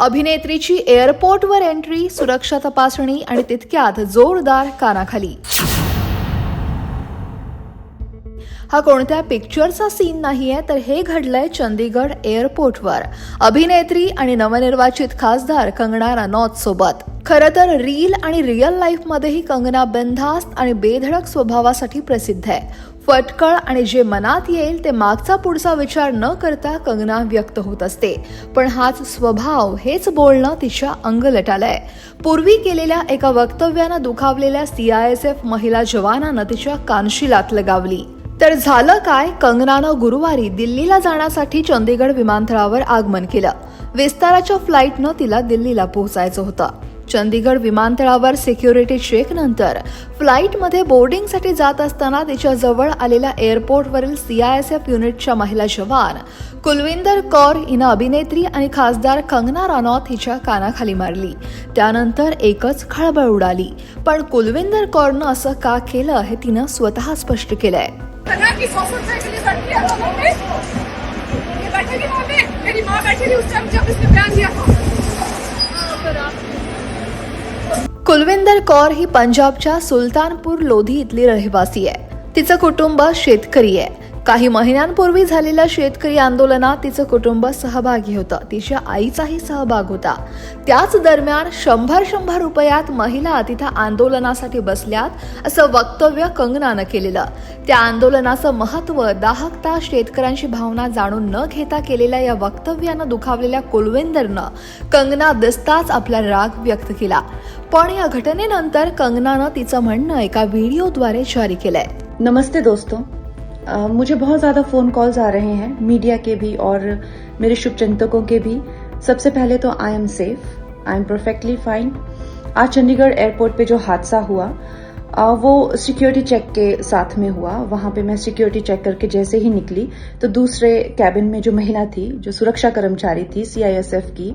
अभिनेत्रीची एअरपोर्टवर एंट्री सुरक्षा तपासणी आणि तितक्यात जोरदार कानाखाली. हा कोणत्या पिक्चरचा सीन नाहीये तर हे घडलंय चंदीगड एअरपोर्टवर. अभिनेत्री आणि नवनिर्वाचित खासदार कंगना रनौत सोबत. खरं तर रील आणि रिअल लाईफमध्येही कंगना बिनधास्त आणि बेधडक स्वभावासाठी प्रसिद्ध आहे. फटकळ आणि जे मनात येईल ते मागचा पुढचा विचार न करता कंगना व्यक्त होत असते. पण हाच स्वभाव हेच बोलणं तिच्या अंगलटालंय. पूर्वी केलेल्या एका वक्तव्यानं दुखावलेल्या सीआयएसएफ महिला जवानानं तिच्या कानशी लात लगावली. तर झालं काय? कंगनानं गुरुवारी दिल्लीला जाण्यासाठी चंदीगड विमानतळावर आगमन केलं. विस्ताराच्या फ्लाईटनं तिला दिल्लीला पोहोचायचं होतं. चंदीगड विमानतळावर सिक्युरिटी चेक नंतर फ्लाईटमध्ये बोर्डिंगसाठी जात असताना तिच्या जवळ आलेल्या एअरपोर्टवरील सीआयएसएफ युनिटच्या महिला जवान कुलविंदर कौर हिनं अभिनेत्री आणि खासदार कंगना रानौत हिच्या कानाखाली मारली. त्यानंतर एकच खळबळ उडाली. पण कुलविंदर कौरनं असं का केलं हे तिनं स्वतः स्पष्ट केलंय. बैठेगी मेरी माँ बैठी थी उस टाइम जब इसने बयान दिया था. कुलविंदर कौर ही पंजाबच्या सुलतानपूर लोधी इथली रहिवासी आहे. तिचं कुटुंब शेतकरी आहे. काही महिन्यांपूर्वी झालेल्या शेतकरी आंदोलनात तिचं कुटुंब सहभागी होतं. तिच्या आईचाही सहभाग होता. त्याच दरम्यान शंभर शंभर रुपयात महिला तिथं आंदोलनासाठी बसल्यात असं वक्तव्य कंगनानं केलेलं. त्या आंदोलनाचं महत्त्व दाहकता शेतकऱ्यांची भावना जाणून न घेता केलेल्या या वक्तव्यानं दुखावलेल्या कुलविंदरनं कंगना दिसताच आपला राग व्यक्त केला. पण या घटनेनंतर कंगनानं तिचं म्हणणं एका व्हिडिओद्वारे जारी केलंय. नमस्ते दोस्तों. मुझे बहुत ज़्यादा फ़ोन कॉल्स आ रहे हैं मीडिया के भी और मेरे शुभचिंतकों के भी। सबसे पहले तो I am safe I am perfectly fine आज चंडीगढ़ एयरपोर्ट पे जो हादसा हुआ वो सिक्योरिटी चेक के साथ में हुआ। वहाँ पे मैं सिक्योरिटी चेक करके जैसे ही निकली तो दूसरे कैबिन में जो महिला थी, जो सुरक्षा कर्मचारी थी सीआईएसएफ की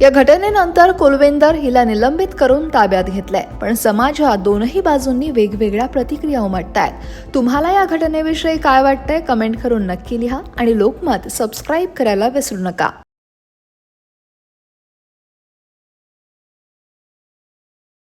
या घटनेनंतर कुलविंदर हिला निलंबित करून ताब्यात घेतलंय. पण समाजात दोनही बाजूंनी वेगवेगळ्या प्रतिक्रिया उमटतायत. तुम्हाला या घटनेविषयी काय वाटतंय? कमेंट करून नक्की लिहा आणि लोकमत सबस्क्राईब करायला विसरू नका.